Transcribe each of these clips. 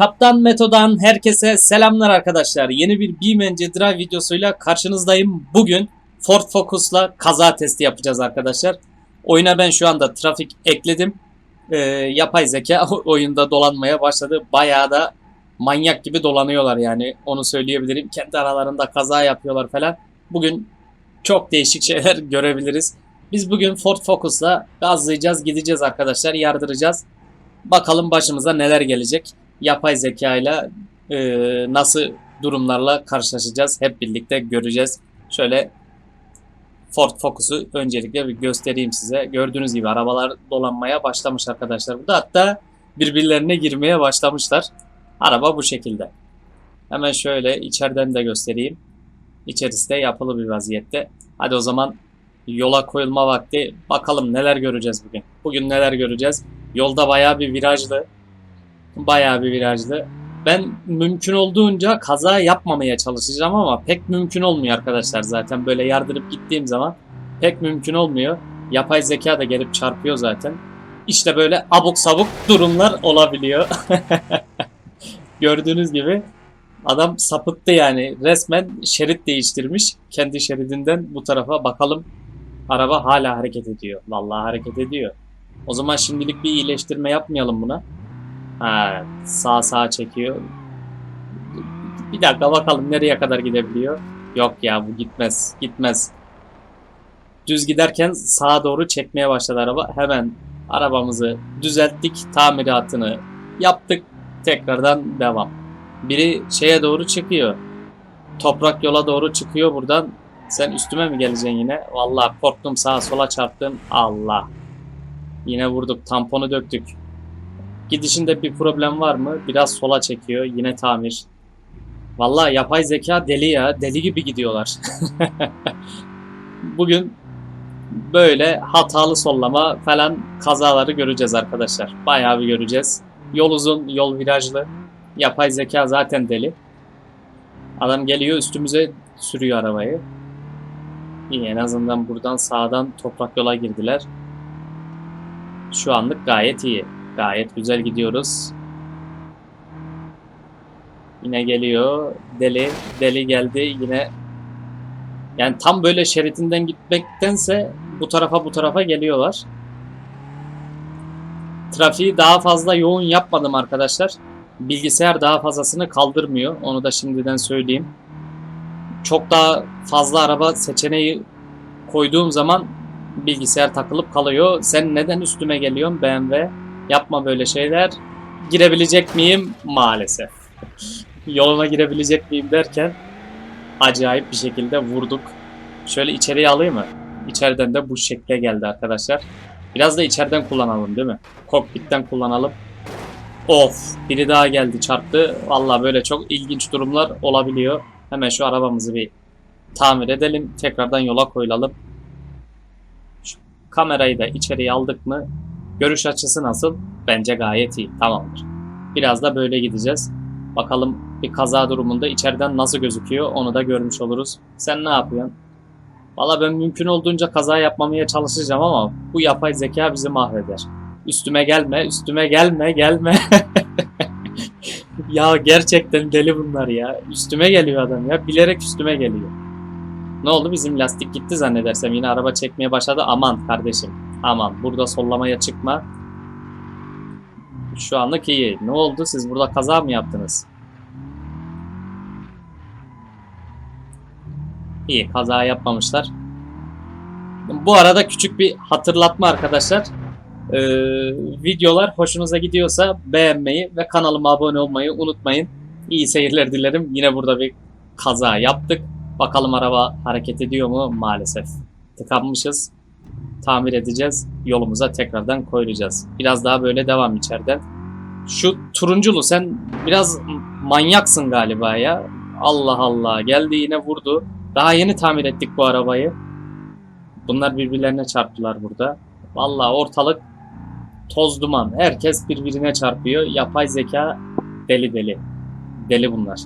Kaptan Meto'dan herkese selamlar arkadaşlar. Yeni bir BeamNG Drive videosuyla karşınızdayım. Bugün Ford Focus'la kaza testi yapacağız arkadaşlar. Oyuna ben şu anda trafik ekledim. Ee, yapay zeka oyunda dolanmaya başladı. Bayağı da manyak gibi dolanıyorlar yani. Onu söyleyebilirim. Kendi aralarında kaza yapıyorlar falan. Bugün çok değişik şeyler görebiliriz. Biz bugün Ford Focus'la gazlayacağız, gideceğiz arkadaşlar, yardıracağız. Bakalım başımıza neler gelecek. Yapay zeka ile nasıl durumlarla karşılaşacağız hep birlikte göreceğiz. Şöyle Ford Focus'u öncelikle bir göstereyim size. Gördüğünüz gibi arabalar dolanmaya başlamış arkadaşlar. Burada hatta birbirlerine girmeye başlamışlar. Araba bu şekilde. Hemen şöyle içeriden de göstereyim. İçerisi de yapılı bir vaziyette. Hadi o zaman yola koyulma vakti. Bakalım neler göreceğiz bugün. Bugün neler göreceğiz. Yolda bayağı bir virajlı. Bayağı bir virajlı. Ben mümkün olduğunca kaza yapmamaya çalışacağım ama pek mümkün olmuyor arkadaşlar zaten. Böyle yardırıp gittiğim zaman pek mümkün olmuyor. Yapay zeka da gelip çarpıyor zaten. İşte böyle abuk sabuk durumlar olabiliyor. Gördüğünüz gibi adam sapıttı yani. Resmen şerit değiştirmiş. Kendi şeridinden bu tarafa bakalım. Araba hala hareket ediyor. Vallahi hareket ediyor. O zaman şimdilik bir iyileştirme yapmayalım buna. Ha, sağ sağa çekiyor. Bir dakika bakalım nereye kadar gidebiliyor. Yok ya bu gitmez. Gitmez. Düz giderken sağa doğru çekmeye başladı araba. Hemen arabamızı düzelttik. Tamiratını yaptık. Tekrardan devam. Biri şeye doğru çıkıyor. Toprak yola doğru çıkıyor buradan. Sen üstüme mi geleceksin yine? Vallahi korktum sağa sola çarptım. Allah. Yine vurduk. Tamponu döktük. Gidişinde bir problem var mı? Biraz sola çekiyor. Yine tamir. Vallahi yapay zeka deli ya. Deli gibi gidiyorlar. Bugün böyle hatalı sollama falan kazaları göreceğiz arkadaşlar. Bayağı bir göreceğiz. Yol uzun, yol virajlı. Yapay zeka zaten deli. Adam geliyor üstümüze sürüyor arabayı. İyi en azından buradan sağdan toprak yola girdiler. Şu anlık gayet iyi. Gayet güzel gidiyoruz. Yine geliyor. Deli. Deli geldi yine. Yani tam böyle şeritinden gitmektense bu tarafa bu tarafa geliyorlar. Trafiği daha fazla yoğun yapmadım arkadaşlar. Bilgisayar daha fazlasını kaldırmıyor. Onu da şimdiden söyleyeyim. Çok daha fazla araba seçeneği koyduğum zaman bilgisayar takılıp kalıyor. Sen neden üstüme geliyorsun BMW? Yapma böyle şeyler. Girebilecek miyim? Maalesef. Yoluna girebilecek miyim derken acayip bir şekilde vurduk. Şöyle içeriye alayım mı? İçeriden de bu şekle geldi arkadaşlar. Biraz da içeriden kullanalım değil mi? Kokpitten kullanalım. Of biri daha geldi çarptı. Valla böyle çok ilginç durumlar olabiliyor. Hemen şu arabamızı bir tamir edelim. Tekrardan yola koyulalım. Şu kamerayı da içeriye aldık mı? Görüş açısı nasıl? Bence gayet iyi. Tamamdır. Biraz da böyle gideceğiz. Bakalım bir kaza durumunda içeriden nasıl gözüküyor onu da görmüş oluruz. Sen ne yapıyorsun? Valla ben mümkün olduğunca kaza yapmamaya çalışacağım ama bu yapay zeka bizi mahveder. Üstüme gelme, üstüme gelme, gelme. ya gerçekten deli bunlar ya. Üstüme geliyor adam ya. Bilerek üstüme geliyor. Ne oldu? Bizim lastik gitti zannedersem. Yine araba çekmeye başladı. Aman kardeşim. Aman. Burada sollamaya çıkma. Şu anlık iyi. Ne oldu? Siz burada kaza mı yaptınız? İyi. Kaza yapmamışlar. Bu arada küçük bir hatırlatma arkadaşlar. Ee, videolar hoşunuza gidiyorsa beğenmeyi ve kanalıma abone olmayı unutmayın. İyi seyirler dilerim. Yine burada bir kaza yaptık. Bakalım araba hareket ediyor mu? Maalesef. Tıkanmışız. Tamir edeceğiz. Yolumuza tekrardan koyacağız. Biraz daha böyle devam içeriden. Şu turunculu sen biraz manyaksın galiba ya. Allah Allah. Geldi yine vurdu. Daha yeni tamir ettik bu arabayı. Bunlar birbirlerine çarptılar burada. Vallahi ortalık toz duman. Herkes birbirine çarpıyor. Yapay zeka deli deli. Deli bunlar.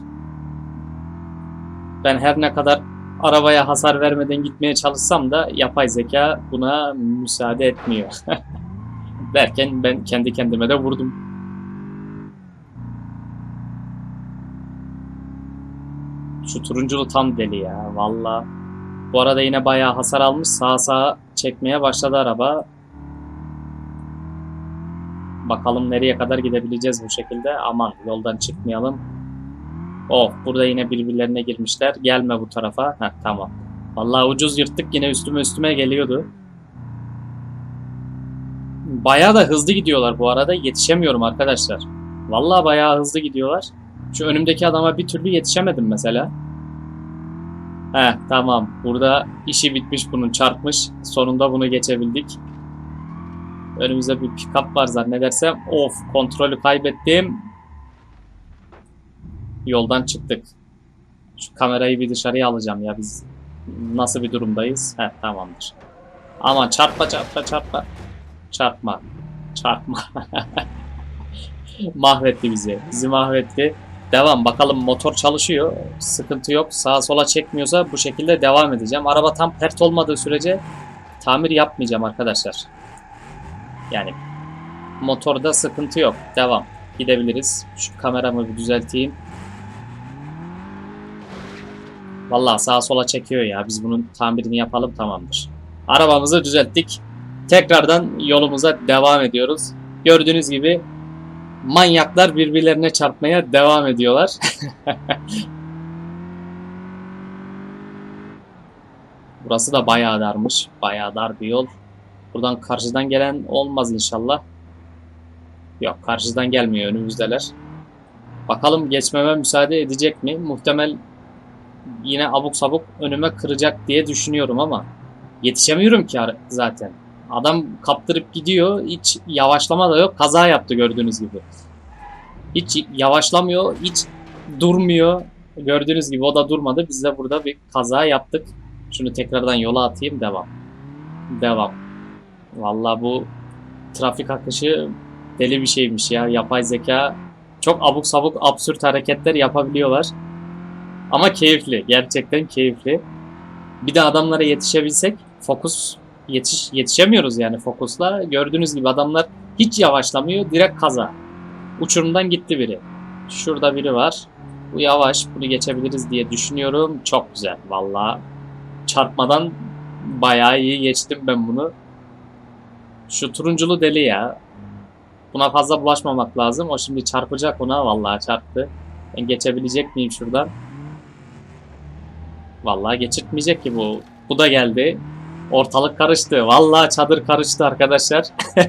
Ben her ne kadar arabaya hasar vermeden gitmeye çalışsam da yapay zeka buna müsaade etmiyor. Derken ben kendi kendime de vurdum. Şu turunculu tam deli ya valla. Bu arada yine bayağı hasar almış. Sağa sağa çekmeye başladı araba. Bakalım nereye kadar gidebileceğiz bu şekilde. Aman yoldan çıkmayalım. Oh burada yine birbirlerine girmişler. Gelme bu tarafa. Heh tamam. Vallahi ucuz yırttık yine üstüme üstüme geliyordu. Bayağı da hızlı gidiyorlar bu arada. Yetişemiyorum arkadaşlar. Vallahi bayağı hızlı gidiyorlar. Şu önümdeki adama bir türlü yetişemedim mesela. Heh tamam. Burada işi bitmiş bunun çarpmış. Sonunda bunu geçebildik. Önümüzde bir pick-up var zannedersem. Of kontrolü kaybettim. Yoldan çıktık. Şu kamerayı bir dışarıya alacağım ya biz nasıl bir durumdayız? Heh tamamdır. Aman çarpma çarpma çarpma. Çarpma. Çarpma. mahvetti bizi. Bizi mahvetti. Devam bakalım motor çalışıyor. Sıkıntı yok. Sağa sola çekmiyorsa bu şekilde devam edeceğim. Araba tam pert olmadığı sürece tamir yapmayacağım arkadaşlar. Yani motorda sıkıntı yok. Devam. Gidebiliriz. Şu kameramı bir düzelteyim. Vallahi sağa sola çekiyor ya. Biz bunun tamirini yapalım tamamdır. Arabamızı düzelttik. Tekrardan yolumuza devam ediyoruz. Gördüğünüz gibi manyaklar birbirlerine çarpmaya devam ediyorlar. Burası da bayağı darmış. Bayağı dar bir yol. Buradan karşıdan gelen olmaz inşallah. Yok karşıdan gelmiyor önümüzdeler. Bakalım geçmeme müsaade edecek mi? Muhtemel yine abuk sabuk önüme kıracak diye düşünüyorum ama yetişemiyorum ki zaten. Adam kaptırıp gidiyor. Hiç yavaşlama da yok. Kaza yaptı gördüğünüz gibi. Hiç yavaşlamıyor. Hiç durmuyor. Gördüğünüz gibi o da durmadı. Biz de burada bir kaza yaptık. Şunu tekrardan yola atayım. Devam. Devam. Vallahi bu trafik akışı deli bir şeymiş ya. Yapay zeka çok abuk sabuk absürt hareketler yapabiliyorlar. Ama keyifli. Gerçekten keyifli. Bir de adamlara yetişebilsek fokus yetiş yetişemiyoruz yani fokusla. Gördüğünüz gibi adamlar hiç yavaşlamıyor. Direkt kaza. Uçurumdan gitti biri. Şurada biri var. Bu yavaş. Bunu geçebiliriz diye düşünüyorum. Çok güzel. Vallahi çarpmadan bayağı iyi geçtim ben bunu. Şu turunculu deli ya. Buna fazla bulaşmamak lazım. O şimdi çarpacak ona. Vallahi çarptı. Ben geçebilecek miyim şuradan? Vallahi geçirtmeyecek ki bu. Bu da geldi. Ortalık karıştı. Vallahi çadır karıştı arkadaşlar.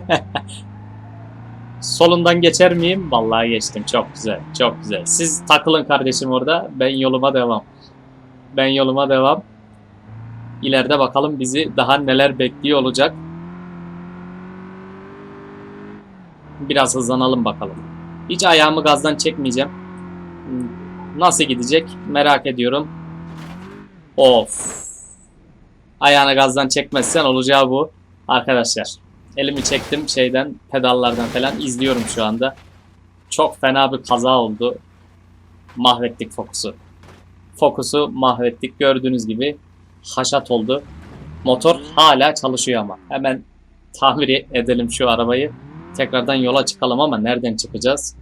Solundan geçer miyim? Vallahi geçtim. Çok güzel. Çok güzel. Siz takılın kardeşim orada. Ben yoluma devam. Ben yoluma devam. İleride bakalım bizi daha neler bekliyor olacak. Biraz hızlanalım bakalım. Hiç ayağımı gazdan çekmeyeceğim. Nasıl gidecek merak ediyorum. Of. Ayağını gazdan çekmezsen olacağı bu. Arkadaşlar elimi çektim şeyden pedallardan falan izliyorum şu anda. Çok fena bir kaza oldu. Mahvettik fokusu. Fokusu mahvettik. Gördüğünüz gibi haşat oldu. Motor hala çalışıyor ama. Hemen tamir edelim şu arabayı. Tekrardan yola çıkalım ama nereden çıkacağız?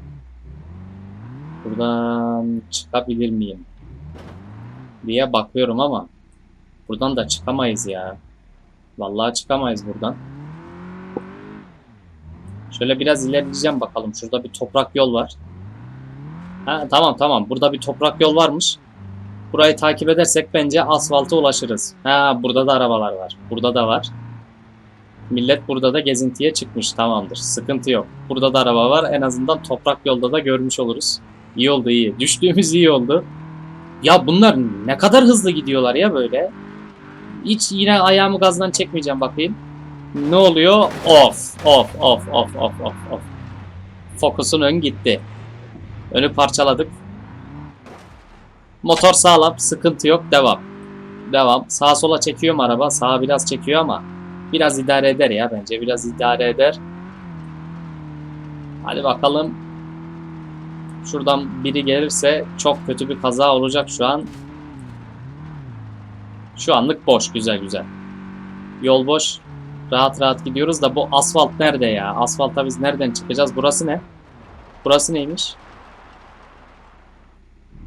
Buradan çıkabilir miyim? Diye bakıyorum ama buradan da çıkamayız ya. Vallahi çıkamayız buradan. Şöyle biraz ilerleyeceğim bakalım. Şurada bir toprak yol var. Ha, tamam tamam. Burada bir toprak yol varmış. Burayı takip edersek bence asfalta ulaşırız. Ha burada da arabalar var. Burada da var. Millet burada da gezintiye çıkmış. Tamamdır. Sıkıntı yok. Burada da araba var. En azından toprak yolda da görmüş oluruz. İyi oldu iyi. Düştüğümüz iyi oldu. Ya bunlar ne kadar hızlı gidiyorlar ya böyle. Hiç yine ayağımı gazdan çekmeyeceğim bakayım. Ne oluyor? Of, of, of, of, of, of, of. Fokusun ön gitti. Önü parçaladık. Motor sağlam, sıkıntı yok, devam. Devam. Sağa sola çekiyorum araba. Sağa biraz çekiyor ama biraz idare eder ya bence. Biraz idare eder. Hadi bakalım. Şuradan biri gelirse çok kötü bir kaza olacak şu an. Şu anlık boş. Güzel güzel. Yol boş. Rahat rahat gidiyoruz da bu asfalt nerede ya? Asfalta biz nereden çıkacağız? Burası ne? Burası neymiş?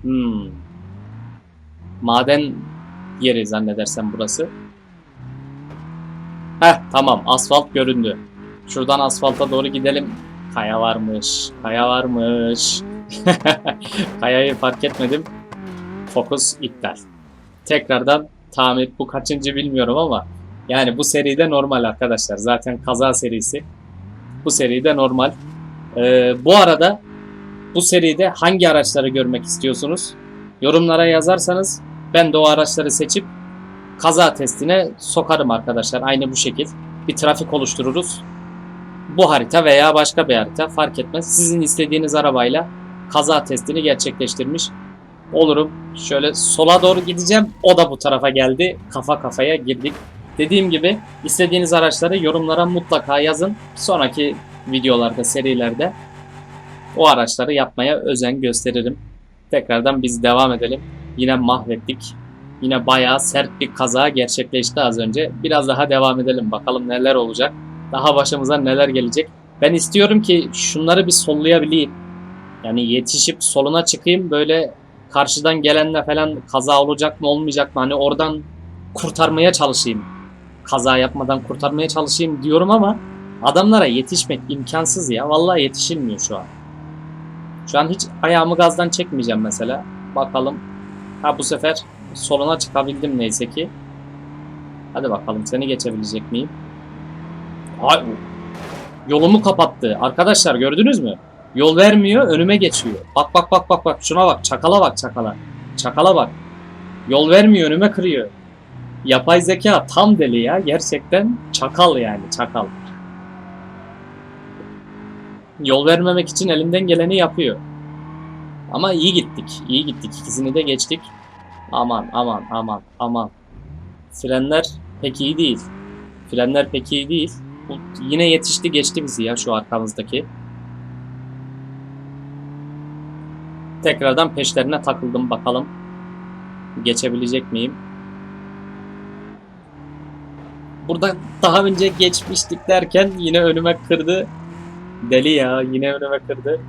Hmm. Maden yeri zannedersem burası. Heh tamam asfalt göründü. Şuradan asfalta doğru gidelim. Kaya varmış. Kaya varmış. Kayayı fark etmedim. Fokus iptal. Tekrardan tamir bu kaçıncı bilmiyorum ama yani bu seride normal arkadaşlar. Zaten kaza serisi. Bu seride normal. Ee, bu arada bu seride hangi araçları görmek istiyorsunuz? Yorumlara yazarsanız ben de o araçları seçip kaza testine sokarım arkadaşlar. Aynı bu şekil. Bir trafik oluştururuz. Bu harita veya başka bir harita fark etmez. Sizin istediğiniz arabayla kaza testini gerçekleştirmiş olurum. Şöyle sola doğru gideceğim. O da bu tarafa geldi. Kafa kafaya girdik. Dediğim gibi istediğiniz araçları yorumlara mutlaka yazın. Sonraki videolarda, serilerde o araçları yapmaya özen gösteririm. Tekrardan biz devam edelim. Yine mahvettik. Yine bayağı sert bir kaza gerçekleşti az önce. Biraz daha devam edelim bakalım neler olacak. Daha başımıza neler gelecek. Ben istiyorum ki şunları bir sollayabileyim. Yani yetişip soluna çıkayım böyle karşıdan gelenle falan kaza olacak mı olmayacak mı hani oradan kurtarmaya çalışayım. Kaza yapmadan kurtarmaya çalışayım diyorum ama adamlara yetişmek imkansız ya. Vallahi yetişilmiyor şu an. Şu an hiç ayağımı gazdan çekmeyeceğim mesela. Bakalım. Ha bu sefer soluna çıkabildim neyse ki. Hadi bakalım seni geçebilecek miyim? Ay, yolumu kapattı. Arkadaşlar gördünüz mü? Yol vermiyor, önüme geçiyor. Bak bak bak bak bak şuna bak. Çakala bak çakala. Çakala bak. Yol vermiyor, önüme kırıyor. Yapay zeka tam deli ya. Gerçekten çakal yani çakal. Yol vermemek için elinden geleni yapıyor. Ama iyi gittik. iyi gittik. İkisini de geçtik. Aman aman aman aman. Frenler pek iyi değil. Frenler pek iyi değil. Yine yetişti geçti bizi ya şu arkamızdaki. Tekrardan peşlerine takıldım bakalım. Geçebilecek miyim? Burada daha önce geçmiştik derken yine önüme kırdı. Deli ya yine önüme kırdı.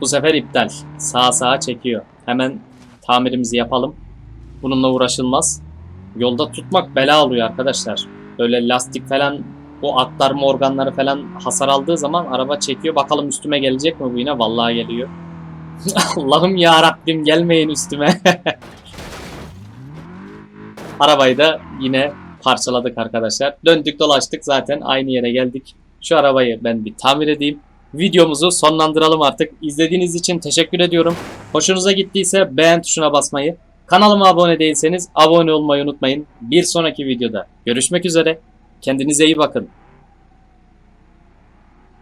Bu sefer iptal. Sağa sağa çekiyor. Hemen tamirimizi yapalım. Bununla uğraşılmaz. Yolda tutmak bela oluyor arkadaşlar. Böyle lastik falan bu aktarma organları falan hasar aldığı zaman araba çekiyor. Bakalım üstüme gelecek mi bu yine? Vallahi geliyor. Allah'ım ya Rabbim gelmeyin üstüme. Arabayı da yine parçaladık arkadaşlar. Döndük dolaştık zaten aynı yere geldik. Şu arabayı ben bir tamir edeyim. Videomuzu sonlandıralım artık. İzlediğiniz için teşekkür ediyorum. Hoşunuza gittiyse beğen tuşuna basmayı, kanalıma abone değilseniz abone olmayı unutmayın. Bir sonraki videoda görüşmek üzere. Kendinize iyi bakın.